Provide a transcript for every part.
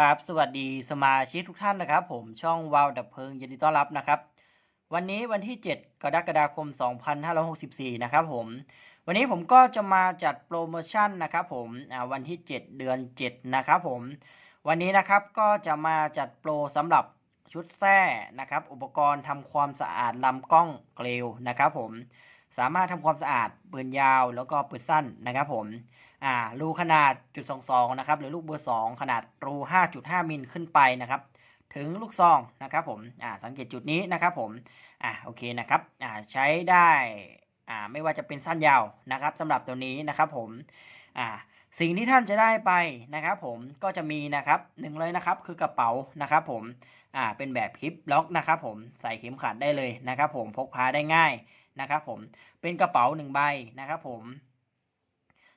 ครับ สวัสดีสมาชิกทุกท่านนะครับ ผมช่องวาวดับเพลิงยินดีต้อนรับนะครับ วันนี้วันที่ 7 กรกฎาคม 2564 นะครับผมวันนี้ผมก็จะมาจัดโปรโมชั่นนะครับผมวันที่ 7 เดือน 7 นะครับผมวันนี้นะครับก็จะมาจัดโปรสำหรับชุดแส้นะครับ อุปกรณ์ทำความสะอาดลำกล้องเกลียวนะครับผมสามารถทำความสะอาดปืนยาวแล้วก็ปืนสั้นนะครับผม อ่ารูขนาดจุดสองสองนะครับหรือลูกเบอร์สองขนาดรู5.5มิลขึ้นไปนะครับ ถึงลูกซองนะครับผมอ่าสังเกตจุดนี้นะครับผมอ่าโอเคนะครับอ่าใช้ได้อ่าไม่ว่าจะเป็นสั้นยาวนะครับสำหรับตัวนี้นะครับผมอ่าสิ่งที่ท่านจะได้ไปนะครับผมก็จะมีนะครับหนึ่งเลยนะครับคือกระเป๋านะครับผมอ่าเป็นแบบคลิปล็อกนะครับผมใส่เข็มขัดได้เลยนะครับผมพกพาได้ง่ายนะครับผมเป็นกระเป๋าหนึ่งใบนะครับผม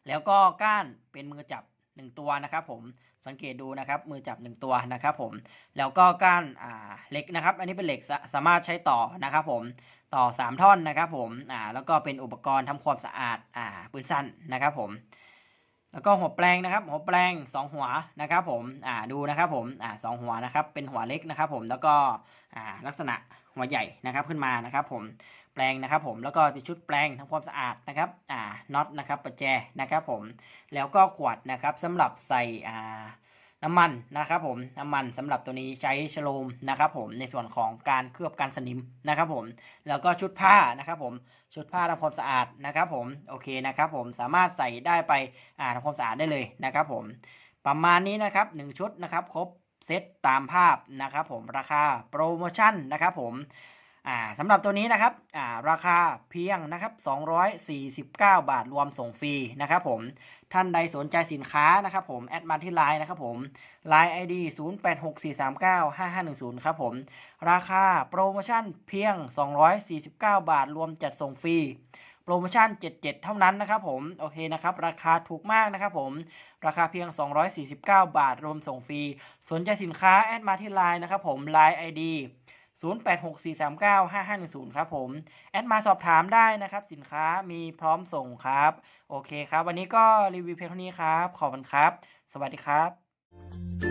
แล้วก็ก้านเป็นมือจับ 1 ตัวนะครับผมสังเกตดูนะครับมือจับ 1 ตัวนะครับผมแล้วก็ก้านอ่าเหล็กนะครับ อันนี้เป็นเหล็กสาสามารถใช้ต่อนะครับผมต่อ 3 ท่อนนะครับผมอ่าแล้วก็เป็นอุปกรณ์ทำความสะอาดอ่าปืนสั้นนะครับผม แล้วก็หัวแปลงนะครับ หัวแปลง 2 หัวนะครับผมอ่าดูนะครับผมอ่าสองหัวนะครับเป็นหัวเล็กนะครับผมแล้วก็อ่าลักษณะหัวใหญ่นะครับขึ้นมานะครับผมแปลงนะครับผมแล้วก็เป็นชุดแปลงทำความสะอาดนะครับอ่าน็อตนะครับประแจนะครับผมแล้วก็ขวดนะครับสำหรับใส่อ่า น้ำมันนะครับผมน้ำมันสำหรับตัวนี้ใช้ชโลมนะครับผมในส่วนของการเคลือบกันสนิมนะครับผมแล้วก็ชุดผ้านะครับผมชุดผ้าทำความสะอาดนะครับผมโอเคนะครับผมสามารถใส่ได้ไปอ่าทำความสะอาดได้เลยนะครับผมประมาณนี้นะครับหนึ่งชุดนะครับครบเซตตามภาพนะครับผมราคาโปรโมชั่นนะครับผม อ่าสำหรับตัวนี้นะครับอ่าราคาเพียงนะครับ249 บาทรวมส่งฟรีนะครับผมท่านใดสนใจสินค้านะครับผมแอดมาที่ไลน์นะครับผม Line ID 0864395510ครับผมราคาโปรโมชั่นเพียง 249 บาทรวมจัดส่งฟรีโปรโมชั่น 77 เท่านั้นนะครับผมโอเคนะครับราคาถูกมากนะครับผมราคาเพียง 249 บาทรวมส่งฟรีสนใจสินค้าแอดมาที่ไลน์นะครับผม Line ID 0864395510 ครับผม แอดมาสอบถามได้นะครับ สินค้ามีพร้อมส่งครับ โอเคครับ วันนี้ก็รีวิวเพียงเท่านี้ครับ ขอบคุณครับ สวัสดีครับ